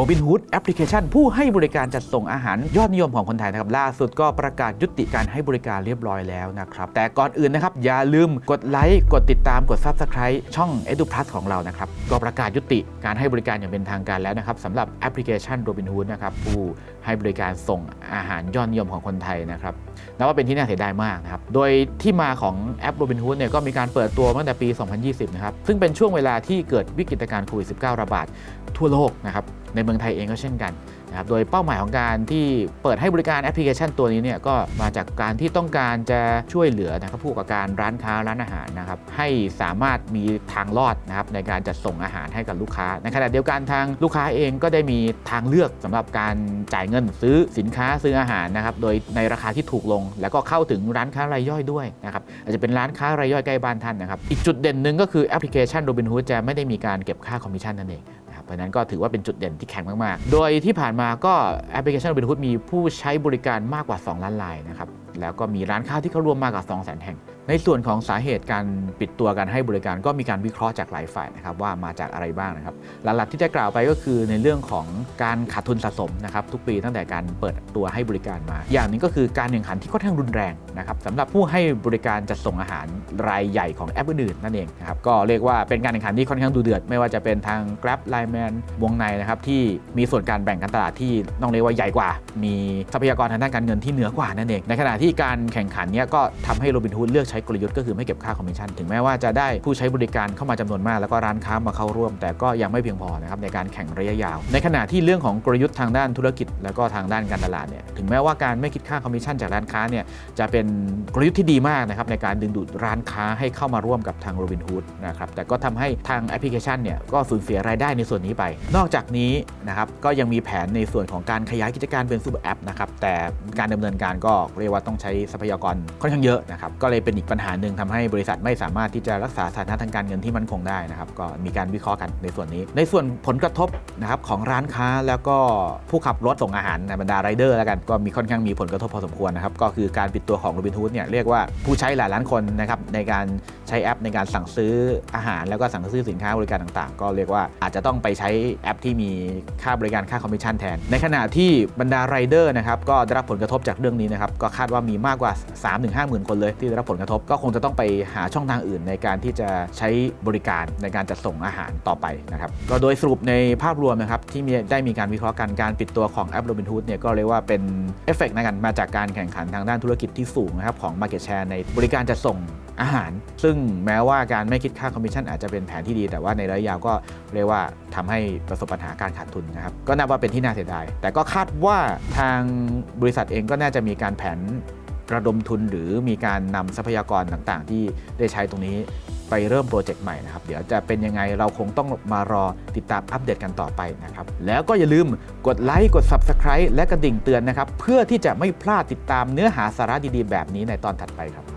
Robinhood แอปพลิเคชัน ผู้ให้บริการจัดส่งอาหารยอดนิยมของคนไทยนะครับล่าสุดก็ประกาศยุติการให้บริการเรียบร้อยแล้วนะครับ แต่ก่อนอื่นนะครับ อย่าลืมกดไลค์กดติดตามกด Subscribe ช่อง Edu Plus ของเรานะครับ ก็ประกาศยุติการให้บริการอย่างเป็นทางการแล้วนะครับสำหรับแอปพลิเคชัน Robinhood นะครับผู้ให้บริการส่งอาหารยอดนิยมของคนไทยนะครับนับว่าเป็นที่น่าเสียดายมากนะครับโดยที่มาของแอป Robinhood เนี่ยก็มีการเปิดตัวตั้งแต่ปี 2020 นะครับซึ่งเป็นช่วงเวลาที่เกิดวิกฤตการณ์โควิด -19 ระบาดทั่วโลกนะครับในเมืองไทยเองก็เช่นกันนะครับโดยเป้าหมายของการที่เปิดให้บริการแอปพลิเคชันตัวนี้เนี่ยก็มาจากการที่ต้องการจะช่วยเหลือนะครับผู้ประกอบการร้านค้าร้านอาหารนะครับให้สามารถมีทางรอดนะครับในการจัดส่งอาหารให้กับลูกค้า ในขณะเดียวกันทางลูกค้าเองก็ได้มีทางเลือกสำหรับการจ่ายเงินซื้อสินค้าซื้ออาหารนะครับโดยในราคาที่ถูกลง แล้วก็เข้าถึงร้านค้ารายย่อยด้วยนะครับอาจจะเป็นร้านค้ารายย่อยใกล้บ้านท่านนะครับอีกจุดเด่นหนึ่งก็คือแอปพลิเคชัน Robinhood จะไม่ได้มีการเก็บค่าคอมมิชชั่นนั่นเอง รับเพราะนั้นก็ถือว่าเป็นจุดเด่นที่แข็งมาก ๆ โดยที่ผ่านมาก็แอปพลิเคชัน Robinhood มีผู้ใช้บริการมากกว่า 2 ล้านรายนะครับ แล้วก็มีร้านค้าที่เขารวมมากกว่า 2 0 0 0 0 0 แห่ง ในส่วนของสาเหตุการปิดตัวการให้บริการก็มีการวิเคราะห์จากหลายฝ่ายนะครับว่ามาจากอะไรบ้างนะครับ หลักๆที่ได้กล่าวไปก็คือในเรื่องของการขาดทุนสะสมนะครับทุกปีตั้งแต่การเปิดตัวให้บริการมา อย่างหนึงก็คือการแข่งขันที่ค่อนข้างรุนแรงนะครับสำหรับผู้ให้บริการจัดส่งอาหารรายใหญ่ของแอปอื่นๆนั่นเองนะครับก็เรียกว่าเป็นการแข่งขันที่ค่อนข้างดูเดือด ไม่ว่าจะเป็นทาง Grab Line Man วงในนะครับที่มีส่วนการแบ่งการตลาดที่ต้องเรียกว่าใหญ่กว่า มีทรัพยากรทางด้านการเงินที่เหนือกว่านั่นเองในขณะที่การแข่งขันนี้ก็ทำให้โรบินฮูดเลือกใช้กลยุทธ์ก็คือไม่เก็บค่าคอมมิชชั่นถึงแม้ว่าจะได้ผู้ใช้บริการเข้ามาจำนวนมาก แล้วก็ร้านค้ามาเข้าร่วม แต่ก็ยังไม่เพียงพอนะครับในการแข่งระยะยาว ในขณะที่เรื่องของกลยุทธ์ทางด้านธุรกิจ แล้วก็ทางด้านการตลาดเนี่ยถึงแม้ว่าการไม่คิดค่าคอมมิชชั่นจากร้านค้าเนี่ยจะเป็นกลยุทธ์ที่ดีมากนะครับในการดึงดูดร้านค้าให้เข้ามาร่วมกับทางโรบินฮูดนะครับแต่ก็ทำให้ทางแอปพลิเคชันเนี่ยก็สูญเสียรายได้ในส่วนนี้ไป นอกจากนี้นะครับก็ยังมีแผนในส่วนของการขยายกิจการเป็นซูเปอร์แอปนะครับแต่การดำเนินการก็เรียกว่าต้องใช้ทรัพยากรค่อนข้างเยอะนะครับก็เลยเป็นอีกปัญหาหนึ่งทำให้บริษัทไม่สามารถที่จะรักษาสถานะทางการเงินที่มั่นคงได้นะครับก็มีการวิเคราะห์กันในส่วนนี้ ในส่วนผลกระทบนะครับของร้านค้าแล้วก็ผู้ขับรถส่งอาหารในบรรดาไรเดอร์แล้วกันก็มีค่อนข้างมีผลกระทบพอสมควรนะครับก็คือการปิดตัวของ Robinhood เนี่ยเรียกว่าผู้ใช้หลายล้านคนนะครับในการใช้แอปในการสั่งซื้ออาหาร แล้วก็สั่งซื้อสินค้าบริการต่างๆ ก็เรียกว่าอาจจะต้องไปใช้แอปที่มีค่าบริการค่าคอมมิชชั่นแทน ในขณะที่บรรดาไรเดอร์นะครับก็ได้รับผลกระทบจากเรื่องนี้นะครับก็คาดว่ามีมากกว่า 3-5หมื่นคนเลยที่ได้รับผลกระทบก็คงจะต้องไปหาช่องทางอื่นในการที่จะใช้บริการในการจัดส่งอาหารต่อไปนะครับก็โดยสรุปในภาพรวมนะครับที่ได้มีการวิเคราะห์กันการปิดตัวของแอป Robinhood เนี่ยก็เรียกว่าเป็นเอฟเฟกต์นะกันมาจากการแข่งขันทางด้านธุรกิจที่สูงนะครับของ Market Share ในบริการจัดส่งอาหาร ซึ่งแม้ว่าการไม่คิดค่าคอมมิชชั่นอาจจะเป็นแผนที่ดี แต่ว่าในระยะยาวก็เรียกว่าทำให้ประสบปัญหาการขาดทุนนะครับก็นับว่าเป็นที่น่าเสียดายแต่ก็คาดว่าทางบริษัทเองก็น่าจะมีการแผน ระดมทุนหรือมีการนำทรัพยากรต่างๆ ที่ได้ใช้ตรงนี้ไปเริ่มโปรเจกต์ใหม่นะครับ เดี๋ยวจะเป็นยังไงเราคงต้องมารอติดตามอัปเดตกันต่อไปนะครับ แล้วก็อย่าลืมกดไลค์กด Subscribe และกระดิ่งเตือนนะครับ เพื่อที่จะไม่พลาดติดตามเนื้อหาสาระดีๆ แบบนี้ในตอนถัดไปครับ